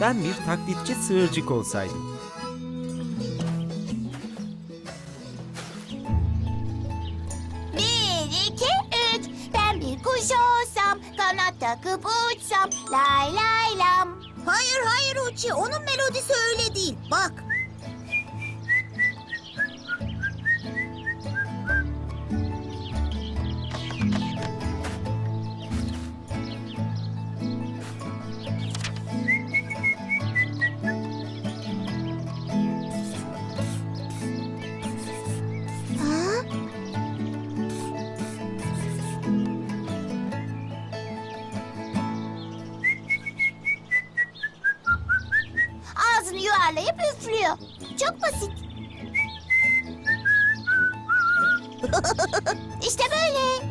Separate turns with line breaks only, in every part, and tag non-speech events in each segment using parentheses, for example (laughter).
Ben bir taklitçi sığırcık olsaydım.
Bir, iki, üç. Ben bir kuş olsam, kanat takıp uçsam. Lay lay lam.
Hayır hayır Uçi onun melodisi öyle değil. Bak.
Yuvarlayıp üflüyor. Çok basit. (laughs) işte böyle.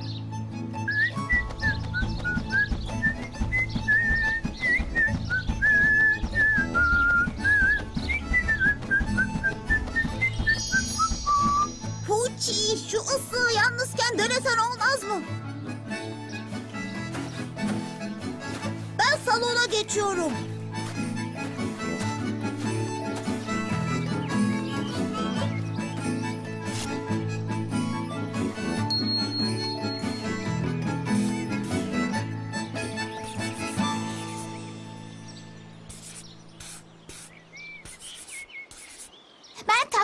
Puçi şu ıslığı yalnızken denesen olmaz mı? Ben salona geçiyorum.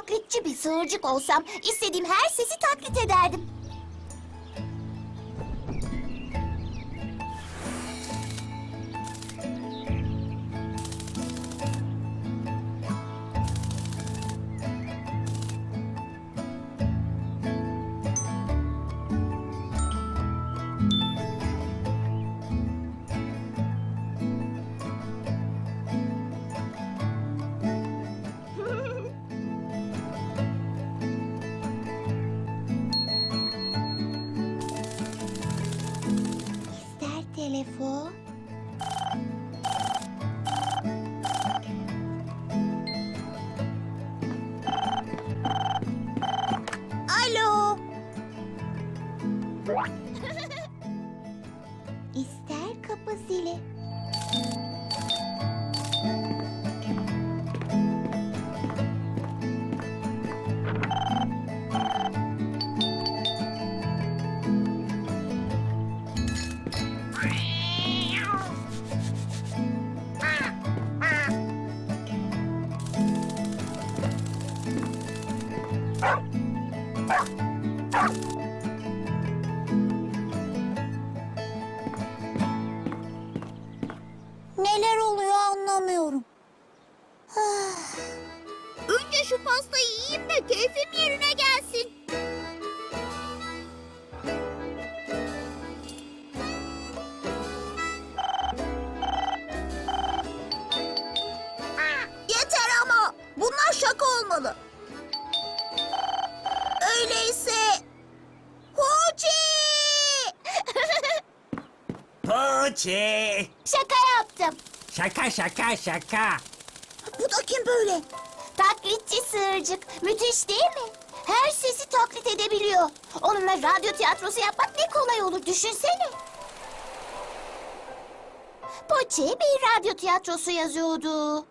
Taklitçi bir sığırcık olsam istediğim her sesi taklit ederdim. 佛。
Neler oluyor anlamıyorum. Önce şu pastayı yiyeyim de keyfim yerine gelsin. Yeter ama. Bunlar şaka olmalı.
Poçi!
Şaka yaptım.
Şaka şaka şaka.
Bu da kim böyle?
Taklitçi sığırcık. Müthiş değil mi? Her sesi taklit edebiliyor. Onunla radyo tiyatrosu yapmak ne kolay olur düşünsene. Poçi bir radyo tiyatrosu yazıyordu.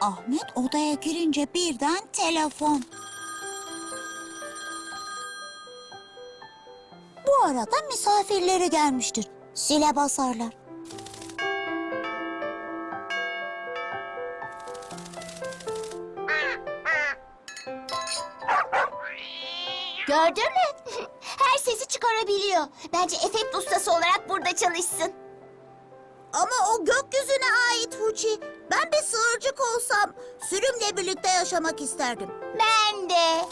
Ahmet odaya girince birden telefon. Bu arada misafirleri gelmiştir. Sile basarlar.
Gördün mü? Her sesi çıkarabiliyor. Bence efekt ustası olarak burada çalışsın.
Ama o gökyüzüne ait Fuçi. Ben bir sığırcık olsam sürümle birlikte yaşamak isterdim.
Ben de.